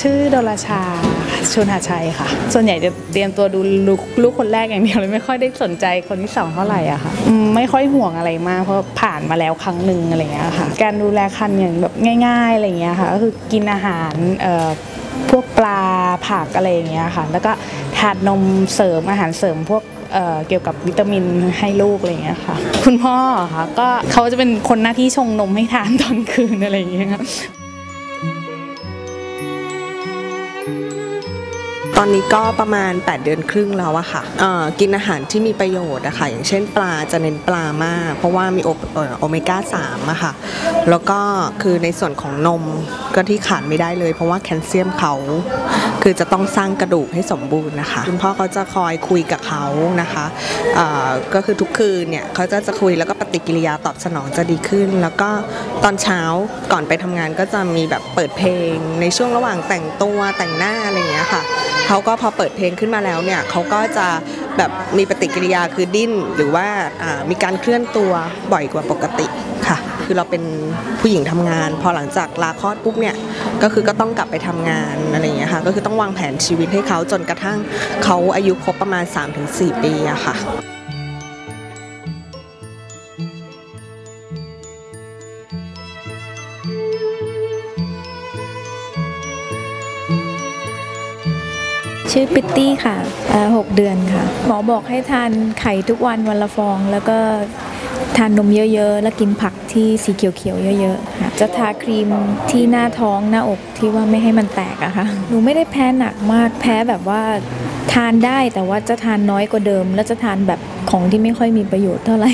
ชื่อดลชาชุนหาชัยค่ะ ส่วนใหญ่จะเตรียมตัวดูลูกลูกคนแรกอย่างเดียวเลยไม่ค่อยได้สนใจคนที่สองเท่าไหร่อะค่ะ ไม่ค่อยห่วงอะไรมาก เพราะผ่านมาแล้วครั้งหนึ่งอะไรอย่างเงี้ยค่ะ การดูแลคันอย่างแบบง่าย ๆอะไรอย่างเงี้ยค่ะก็คือกินอาหารเอ่อพวกปลาผักอะไรอย่างเงี้ยค่ะ แล้วก็ทานนมเสริมอาหารเสริมพวกเอ่อเกี่ยวกับวิตามินให้ลูกอะไรอย่างเงี้ยค่ะ คุณพ่อค่ะก็เขาจะเป็นคนหน้าที่ชงนมให้ทานตอนคืนอะไรอย่างเงี้ย อนนี้ก็ประมาณ 8 เดือนครึ่งแล้วอะค่ะกินอาหารที่มีประโยชน์อะค่ะอย่างเช่นปลาจะเน้นปลามาก เพราะว่ามีโอเอ่อโอเมก้า3อะค่ะแล้วก็คือในส่วนของนมก็ที่ขาดไม่ได้เลย เพราะว่าแคลเซียมเขาคือจะต้องสร้างกระดูกให้สมบูรณ์นะคะคุณพ่อเขาจะคอยคุยกับเขานะคะก็คือทุกคืนเนี่ยเขาจะจะคุยแล้วก็ปฏิกิริยาตอบสนองจะดีขึ้น แล้วก็ตอนเช้าก่อนไปทำงานก็จะมีแบบเปิดเพลง ในช่วงระหว่างแต่งตัวแต่งหน้าอะไรอย่างเงี้ยค่ะเขาก็พอเปิดเพลงขึ้นมาแล้วเนี่ยเขาก็จะแบบมีปฏิกิริยาคือดิ้นหรือว่ามีการเคลื่อนตัวบ่อยกว่าปกติค่ะ คือเราเป็นผู้หญิงทำงาน พอหลังจากลาคลอดปุ๊บเนี่ยก็คือก็ต้องกลับไปทำงานอะไรอย่างเงี้ยค่ะก็คือต้องวางแผนชีวิตให้เขาจนกระทั่งเขาอายุครบประมาณ 3-4 ปีอะค่ะ ชื่อปิตตี้ค่ะหกเดือนค่ะ หมอบอกให้ทานไข่ทุกวันวันละฟอง แล้วก็ทานนมเยอะๆ แล้วกินผักที่สีเขียวๆ เยอะๆค่ะจะทาครีมที่หน้าท้องหน้าอกที่ว่าไม่ให้มันแตกอะค่ะ หนูไม่ได้แพ้หนักมาก แพ้แบบว่าทานได้แต่ว่าจะทานน้อยกว่าเดิม แล้วจะทานแบบของที่ไม่ค่อยมีประโยชน์เท่าไหร่